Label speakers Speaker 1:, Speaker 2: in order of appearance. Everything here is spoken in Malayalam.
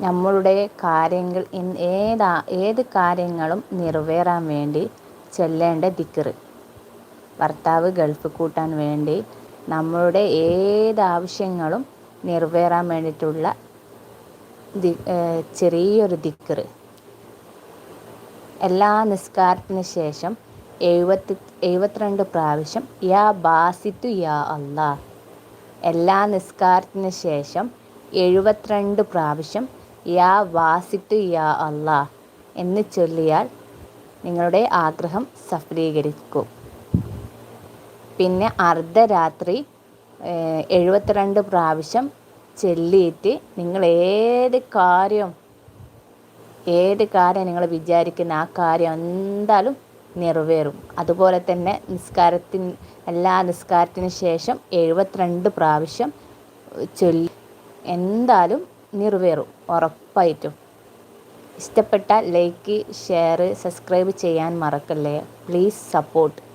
Speaker 1: നമ്മളുടെ കാര്യങ്ങൾ ഏതാ ഏത് കാര്യങ്ങളും നിറവേറാൻ വേണ്ടി ചൊല്ലേണ്ട ദിക്കറ് ഭർത്താവ് ഗൾഫ് കൂട്ടാൻ വേണ്ടി നമ്മളുടെ ഏത് ആവശ്യങ്ങളും നിറവേറാൻ വേണ്ടിയിട്ടുള്ള ചെറിയൊരു ദിക്കറ് എല്ലാ നിസ്കാരത്തിന് ശേഷം എഴുപത്തി എഴുപത്തിരണ്ട് പ്രാവശ്യം യാ ബാസിത്തു യാ അല്ലാ എല്ലാ നിസ്കാരത്തിന് ശേഷം എഴുപത്തിരണ്ട് പ്രാവശ്യം യാ വാസിത്തു യാ അല്ലാ എന്ന് ചൊല്ലിയാൽ നിങ്ങളുടെ ആഗ്രഹം സഫലീകരിക്കും. പിന്നെ അർദ്ധരാത്രി എഴുപത്തിരണ്ട് പ്രാവശ്യം ചൊല്ലിയിട്ട് നിങ്ങൾ ഏത് കാര്യം ഏത് കാര്യം നിങ്ങൾ വിചാരിക്കുന്ന ആ കാര്യം എന്തായാലും നിറവേറും. അതുപോലെ തന്നെ നിസ്കാരത്തിന് എല്ലാ നിസ്കാരത്തിന് ശേഷം എഴുപത്തിരണ്ട് പ്രാവശ്യം ചൊല്ലി എന്തായാലും നിറവേറും ഉറപ്പായിട്ടും. ഇഷ്ടപ്പെട്ട ലൈക്ക് ഷെയർ സബ്സ്ക്രൈബ് ചെയ്യാൻ മറക്കല്ലേ. Please support